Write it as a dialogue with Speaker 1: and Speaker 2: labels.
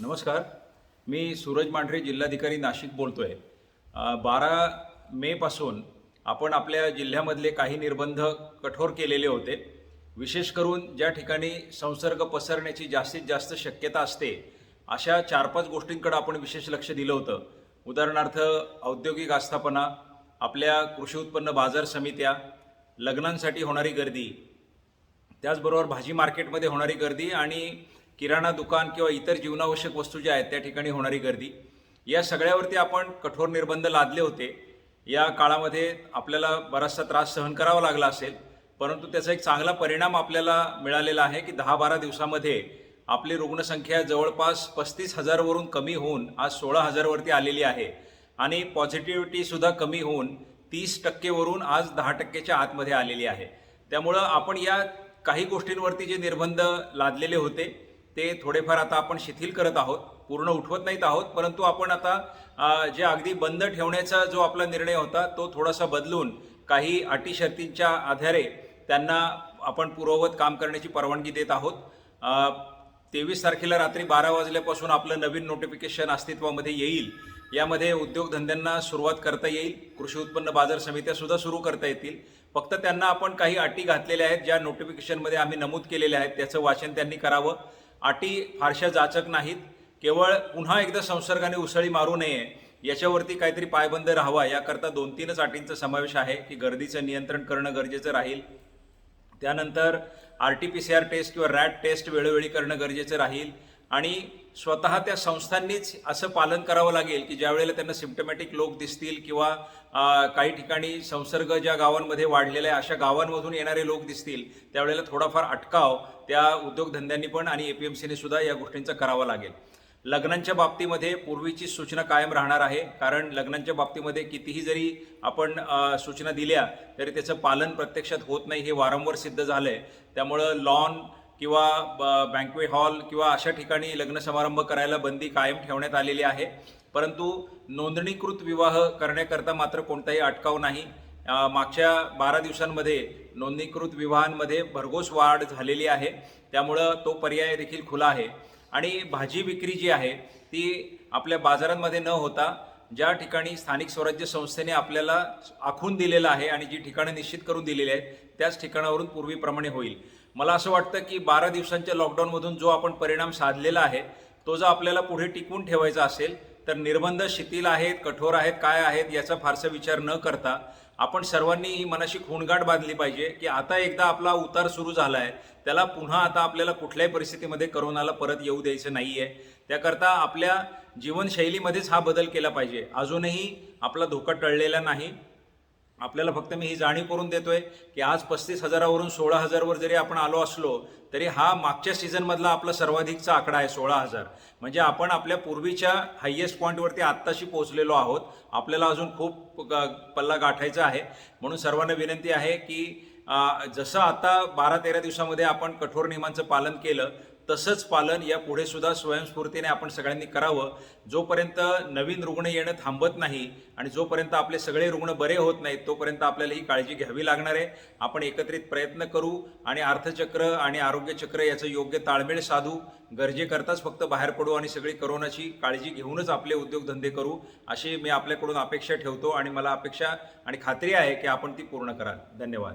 Speaker 1: नमस्कार. मी सूरज मांढरे जिल्हाधिकारी नाशिक बोलतो आहे बारा मेपासून आपण आपल्या जिल्ह्यामधले काही निर्बंध कठोर केलेले होते. विशेष करून ज्या ठिकाणी संसर्ग पसरण्याची जास्तीत जास्त शक्यता असते अशा चार पाच गोष्टींकडे आपण विशेष लक्ष दिलं होतं. उदाहरणार्थ औद्योगिक आस्थापना आपल्या कृषी उत्पन्न बाजार समित्या लग्नांसाठी होणारी गर्दी त्याचबरोबर भाजी मार्केटमध्ये होणारी गर्दी आणि किराणा दुकान किंवा इतर जीवनावश्यक वस्तू ज्या आहेत त्या ठिकाणी होणारी गर्दी. या सगळ्यावरती आपण कठोर निर्बंध लादले होते. या काळामध्ये आपल्याला बराचसा त्रास सहन करावा लागला असेल परंतु त्याचा एक चांगला परिणाम आपल्याला मिळालेला आहे की दहा बारा दिवसामध्ये आपली रुग्णसंख्या जवळपास पस्तीस हजारवरून कमी होऊन आज सोळा हजारवरती आलेली आहे. आणि पॉझिटिव्हिटीसुद्धा कमी होऊन तीस टक्केवरून आज दहा टक्केच्या आतमध्ये आलेली आहे. त्यामुळं आपण या काही गोष्टींवरती जे निर्बंध लादलेले होते ते थोडेफार आता आपण शिथिल करत आहोत पूर्ण उठवत नाहीत आहोत परंतु आपण आता जे अगदी बंद ठेवण्याचा जो आपला निर्णय होता तो थोडासा बदलून काही अटी शर्तींच्या आधारे त्यांना आपण पूर्ववत काम करण्याची परवानगी देत आहोत. तेवीस तारखेला रात्री बारा वाजल्यापासून आपलं नवीन नोटिफिकेशन अस्तित्वामध्ये येईल. यामध्ये उद्योगधंद्यांना सुरुवात करता येईल कृषी उत्पन्न बाजार समित्यासुद्धा सुरू करता येतील. फक्त त्यांना आपण काही अटी घातलेल्या आहेत ज्या नोटिफिकेशनमध्ये आम्ही नमूद केलेल्या आहेत त्याचं वाचन त्यांनी करावं. अटी फारशा जाचक नाहीत. केवळ पुन्हा एकदा संसर्गाने उसळी मारू नये याच्यावरती काहीतरी पायबंद राहावा याकरता दोन तीनच अटींचा समावेश आहे की गर्दीचं नियंत्रण करणं गरजेचं राहील. त्यानंतर R T P C R test किंवा रॅट टेस्ट वेळोवेळी करणं गरजेचं राहील. आणि स्वतः त्या संस्थांनीच असं पालन करावं लागेल की ज्या वेळेला त्यांना सिम्टमॅटिक लोक दिसतील किंवा काही ठिकाणी संसर्ग ज्या गावांमध्ये वाढलेला आहे अशा गावांमधून येणारे लोक दिसतील त्यावेळेला थोडाफार अटकाव त्या उद्योगधंद्यांनी पण आणि ए पी एम सीने सुद्धा या गोष्टींचा करावा लागेल. लग्नांच्या बाबतीमध्ये पूर्वीची सूचना कायम राहणार आहे कारण लग्नांच्या बाबतीमध्ये कितीही जरी आपण सूचना दिल्या तरी त्याचं पालन प्रत्यक्षात होत नाही हे वारंवार सिद्ध झालं आहे त्यामुळं लॉन किंवा बँकवे हॉल किंवा अशा ठिकाणी लग्न समारंभ करायला बंदी कायम ठेवण्यात आलेली आहे. परंतु नोंदणीकृत विवाह करण्याकरता मात्र कोणताही अटकाव नाही. मागच्या बारा दिवसांमध्ये नोंदणीकृत विवाहांमध्ये भरघोस वाढ झालेली आहे. त्यामुळं तो पर्याय देखील खुला आहे. आणि भाजी विक्री जी आहे ती आपल्या बाजारांमध्ये न होता ज्या ठिकाणी स्थानिक स्वराज्य संस्थेने आपल्याला आखून दिलेलं आहे आणि जी ठिकाणं निश्चित करून दिलेली आहेत त्याच ठिकाणावरून पूर्वीप्रमाणे होईल. मला असं वाटतं की बारा दिवसांच्या लॉकडाऊनमधून जो आपण परिणाम साधलेला आहे तो जर आपल्याला पुढे टिकवून ठेवायचा असेल तर निर्बंध शिथिल आहेत कठोर आहेत काय आहेत याचा फारसा विचार न करता आपण सर्वांनी ही मनाशी खूणगाठ बांधली पाहिजे की आता एकदा आपला उतार सुरू झाला आहे त्याला पुन्हा आता आपल्याला कुठल्याही परिस्थितीमध्ये करोनाला परत येऊ द्यायचं नाही आहे त्याकरता आपल्या जीवनशैलीमध्येच हा बदल केला पाहिजे. अजूनही आपला धोका टळलेला नाही. आपल्याला फक्त मी ही जाणीव करून देतोय की आज पस्तीस हजारावरून सोळा हजारवर जरी आपण आलो असलो तरी हा मागच्या सीझनमधला आपला सर्वाधिकचा आकडा आहे सोळा हजार. म्हणजे आपण आपल्या पूर्वीच्या हायएस्ट पॉईंटवरती आत्ताशी पोहोचलेलो आहोत. आपल्याला अजून खूप ग- पल्ला गाठायचा आहे. म्हणून सर्वांना विनंती आहे की जसं आता बारा तेरा दिवसामध्ये आपण कठोर नियमांचं पालन केलं तसंच पालन या पुढे सुद्धा स्वयंस्फूर्तीने आपण सगळ्यांनी करावं. जोपर्यंत नवीन रुग्ण येणं थांबत नाही आणि जोपर्यंत आपले सगळे रुग्ण बरे होत नाहीत तोपर्यंत आपल्याला ही काळजी घ्यावी लागणार आहे. आपण एकत्रित प्रयत्न करू आणि अर्थचक्र आणि आरोग्यचक्र याचं योग्य ताळमेळ साधू. गरजेकरताच फक्त बाहेर पडू आणि सगळी करोनाची काळजी घेऊनच आपले उद्योगधंदे करू अशी मी आपल्याकडून अपेक्षा ठेवतो आणि मला अपेक्षा आणि खात्री आहे की आपण ती पूर्ण कराल. धन्यवाद.